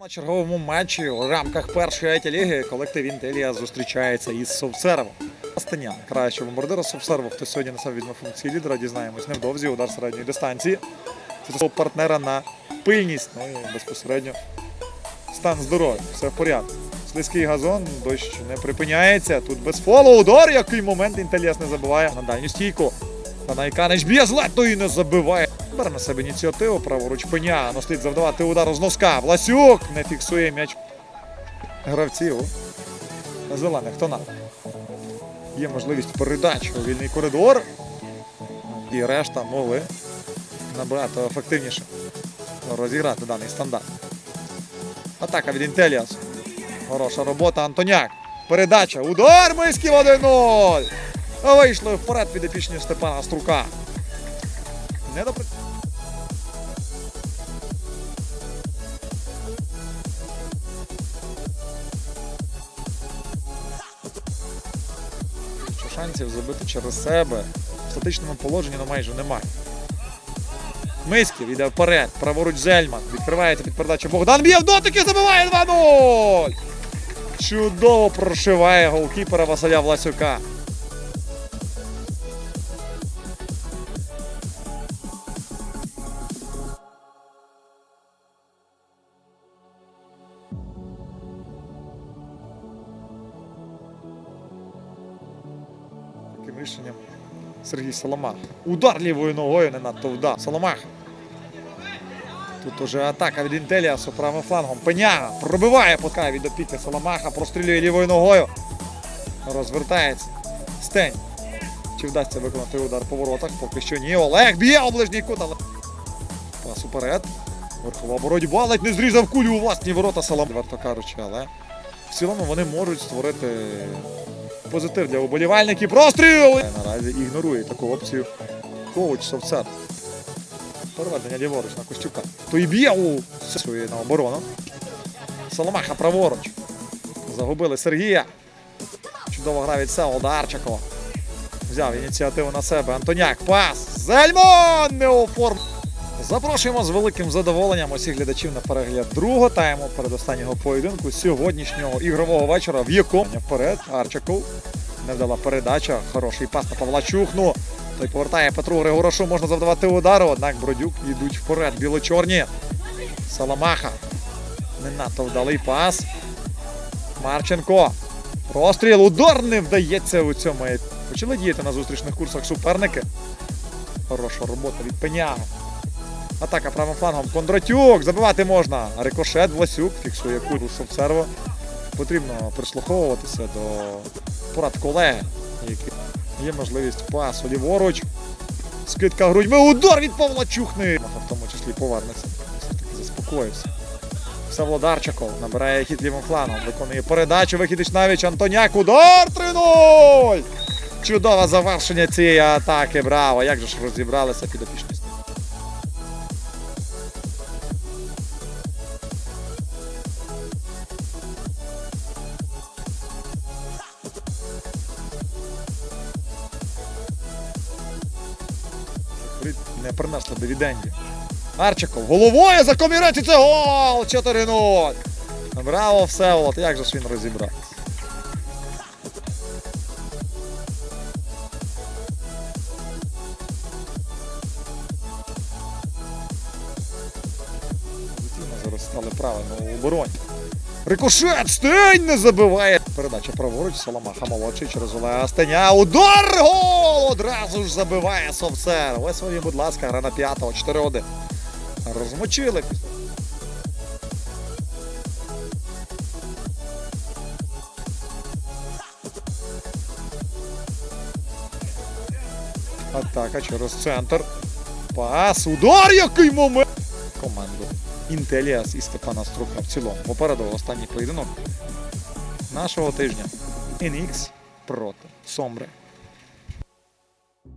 На черговому матчі у рамках першої еті ліги колектив Інтелія зустрічається із Совсервом. Астанян, кращого бомбардира Совсерву, хто сьогодні на себе візьме функції лідера, дізнаємось невдовзі, удар середньої дистанції. Це свого партнера на пильність, ну і безпосередньо стан здоров'я. Все в порядку. Слизький газон, дощ не припиняється. Тут без фолу удар, який момент Інтеліас не забиває на дальню стійку. Та Найканич б'є з летою не забиває. Бере на себе ініціативу, праворуч пеня. Ну слід завдавати удару з носка. Власюк не фіксує м'яч гравців. Зелених хто надо. Є можливість передачі у вільний коридор. І решта могли набагато ефективніше розіграти даний стандарт. Атака від Інтеліас. Хороша робота Антоняк. Передача. Удар Миськів 1-0. Вийшли вперед підопічні Степана Струка. Не допри... шансів забити через себе в статичному положенні ну, майже немає. Миськів йде вперед. Праворуч Зельман. Відкривається під передачу Богдан б'є в дотики, забиває 2-0. Чудово прошиває голкіпера Василя Власюка. Таким рішенням Сергій Соломах. Удар лівою ногою не надто вдав. Соломах. Тут уже атака від Інтеліасу правим флангом. Пеняга пробиває пока від опіки Соломаха, прострілює лівою ногою. Розвертається. Стень. Чи вдасться виконати удар по воротах? Поки що ні. Олег б'є у ближній кут, але. Пас уперед. Верхова боротьба, ледь не зрізав кулю у власні ворота Соломах. Варто кажучи, але в цілому вони можуть створити позитив для уболівальників. Простріл! Наразі ігнорує таку опцію. Коуч Совцер. Переведення ліворуч на Костюка. То і б'є у Сесує на оборону. Соломаха праворуч. Загубили Сергія. Чудово гра від Сео Дарчакова. Взяв ініціативу на себе. Антоняк. Пас. Зельмон не оформ. Запрошуємо з великим задоволенням усіх глядачів на перегляд другого тайму передостаннього поєдинку сьогоднішнього ігрового вечора, в якому вперед Арчаков не вдала передача. Хороший пас на Павла Чухну. Той повертає Петру Григорошу, можна завдавати удару, однак Бродюк йдуть вперед. Біло-чорні. Саламаха. Не надто вдалий пас. Марченко. Розстріл. Удар не вдається у цьому. Почали діяти на зустрічних курсах суперники. Хороша робота від Пеняга. Атака правим флангом. Кондратюк. Забивати можна. Рикошет Власюк. Фіксує куру Совсерво. Потрібно прислуховуватися до порад колеги, є можливість пасу ліворуч. Скидка грудьми. Удар від Павла Чухни. В тому числі повернеться. Все-таки заспокоївся. Савлодарчаков набирає хід лівим флангом. Виконує передачу. Вихід Ічнавіч. Антоняк. Удар 3-0! Чудове завершення цієї атаки. Браво! Як же ж розібралися підопічні. Не принесло дивідендів. Арчиков головою за комірець це гол! 4-0. Браво, Всеволод, як же ж він розібрався. Стали правильно у обороні. Рикошет! Стень не забиває. Передача праворуч, Соломаха молодший через Олега Стеня. Удар! Гол! Одразу ж забиває Совсер. Ось вони, будь ласка, гра на п'ятого, 4-1. Розмочили. Атака через центр. Пас, удар, який момент! Команду Інтеліас і Степана Струка в цілому. Попереду останній поєдинок нашого тижня. NX проти Сомбри.